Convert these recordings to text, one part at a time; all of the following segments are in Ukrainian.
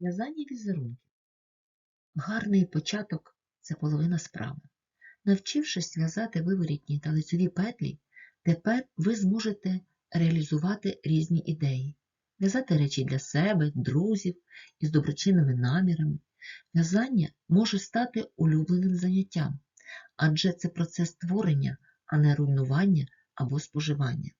В'язання візерунків. Гарний початок це половина справи. Навчившись в'язати виворітні та лицеві петлі, тепер ви зможете реалізувати різні ідеї, в'язати речі для себе, друзів із доброчинними намірами. В'язання може стати улюбленим заняттям, адже це процес творення, а не руйнування або споживання.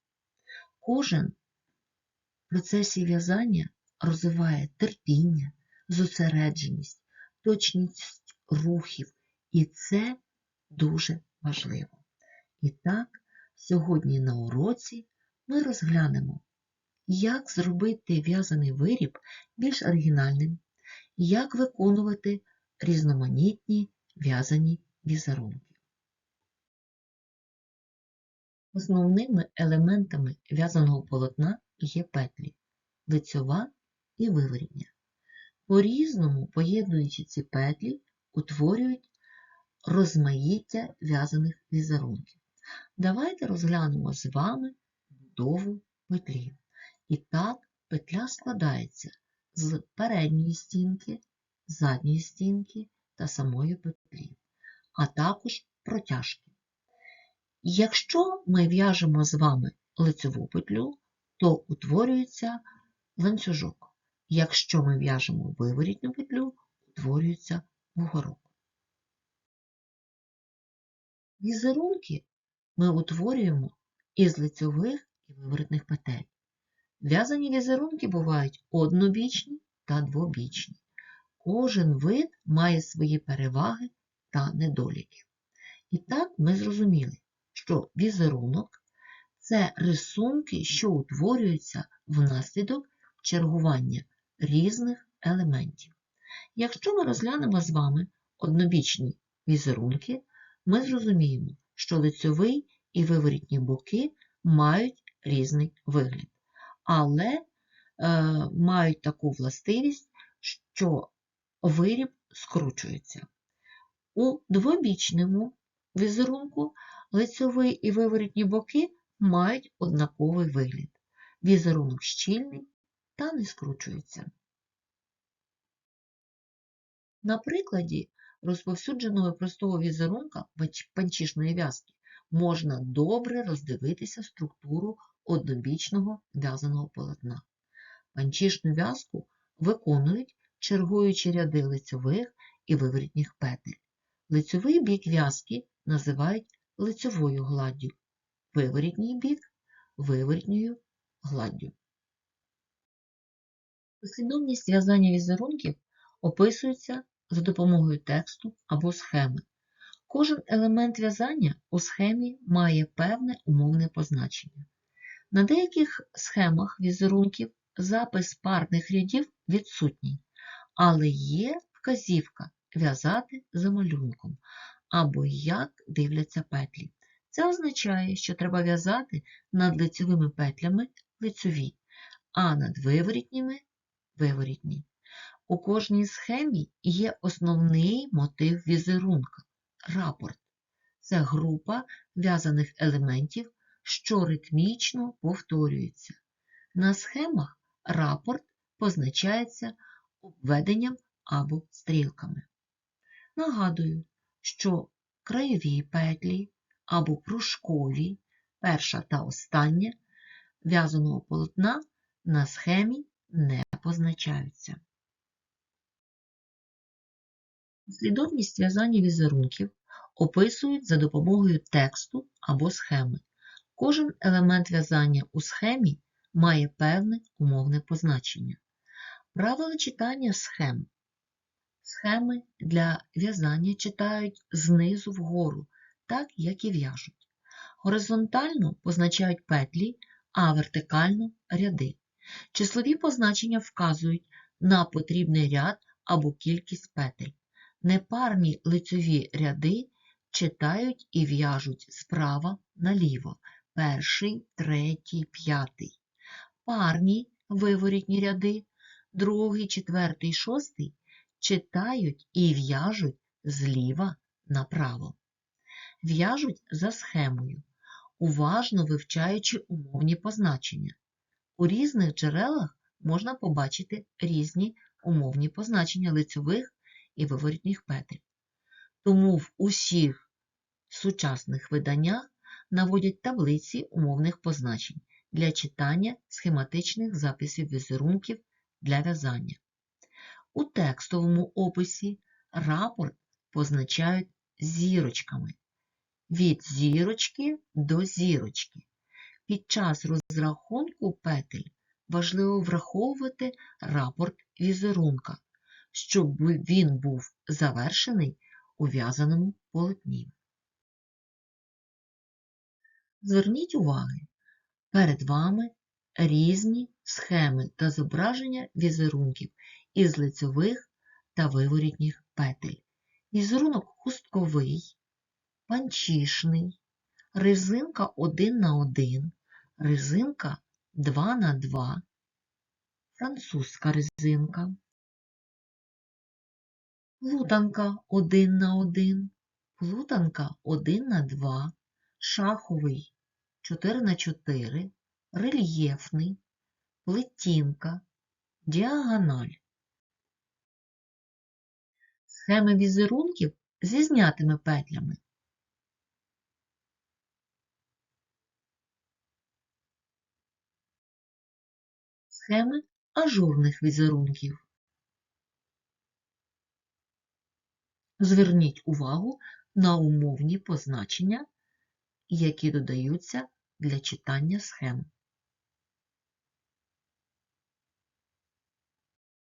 Кожен в процесі в'язання розвиває терпіння, зосередженість, точність рухів, і це дуже важливо. І так, сьогодні на уроці ми розглянемо, як зробити в'язаний виріб більш оригінальним, як виконувати різноманітні в'язані візерунки. Основними елементами в'язаного полотна є петлі лицьова і виворітня. По-різному, поєднуючи ці петлі, утворюють розмаїття в'язаних візерунків. Давайте розглянемо з вами будову петлі. І так, петля складається з передньої стінки, задньої стінки та самої петлі, а також протяжки. Якщо ми в'яжемо з вами лицеву петлю, то утворюється ланцюжок. Якщо ми в'яжемо виворітню петлю, утворюється вугорок. Візерунки ми утворюємо із лицьових і виворітних петель. В'язані візерунки бувають однобічні та двобічні. Кожен вид має свої переваги та недоліки. І так ми зрозуміли, що візерунок це рисунки, що утворюються внаслідок чергування різних елементів. Якщо ми розглянемо з вами однобічні візерунки, ми зрозуміємо, що лицьовий і виворітні боки мають різний вигляд, але е, мають таку властивість, що виріб скручується. У двобічному візерунку лицьовий і виворітні боки мають однаковий вигляд. Візерунок щільний та не скручується. На прикладі розповсюдженого простого візерунка панчішної в'язки можна добре роздивитися структуру однобічного в'язаного полотна. Панчішну в'язку виконують чергуючі ряди лицьових і виворітніх петель. Лицьовий бік в'язки називають лицьовою гладдю, виворітній бік виворітньою гладдю. Послідовність в'язання візерунків описується за допомогою тексту або схеми. Кожен елемент в'язання у схемі має певне умовне позначення. На деяких схемах візерунків запис парних рядів відсутній, але є вказівка в'язати за малюнком або як дивляться петлі. Це означає, що треба в'язати над лицевими петлями лицеві, а над виворітніми виворітні. У кожній схемі є основний мотив візерунка рапорт. Це група в'язаних елементів, що ритмічно повторюється. На схемах рапорт позначається обведенням або стрілками. Нагадую, що краєві петлі або пружкові, перша та остання в'язаного полотна на схемі не позначаються. Послідовність в'язання візерунків описують за допомогою тексту або схеми. Кожен елемент в'язання у схемі має певне умовне позначення. Правила читання схем. Схеми для в'язання читають знизу вгору, так як і в'яжуть. Горизонтально позначають петлі, а вертикально ряди. Числові позначення вказують на потрібний ряд або кількість петель. Непарні лицеві ряди читають і в'яжуть справа наліво перший, третій, п'ятий. Парні виворітні ряди, другий, четвертий, шостий читають і в'яжуть зліва направо. В'яжуть за схемою, уважно вивчаючи умовні позначення. У різних джерелах можна побачити різні умовні позначення лицьових і виворітніх петель. Тому в усіх сучасних виданнях наводять таблиці умовних позначень для читання схематичних записів візерунків для в'язання. У текстовому описі рапорт позначають зірочками від зірочки до зірочки. Під час розрахунку петель важливо враховувати рапорт візерунка, щоб він був завершений у в'язаному полотні. Зверніть уваги, перед вами різні схеми та зображення візерунків із лицьових та виворітніх петель. Візерунок хустковий, панчішний, резинка 1 на 1, резинка 2 на 2, французька резинка, плутанка 1 на 1, плутанка 1 на 2, шаховий 4 на 4, рельєфний, плетінка, діагональ. Схеми візерунків зі знятими петлями. Схеми ажурних візерунків. Зверніть увагу на умовні позначення, які додаються для читання схем.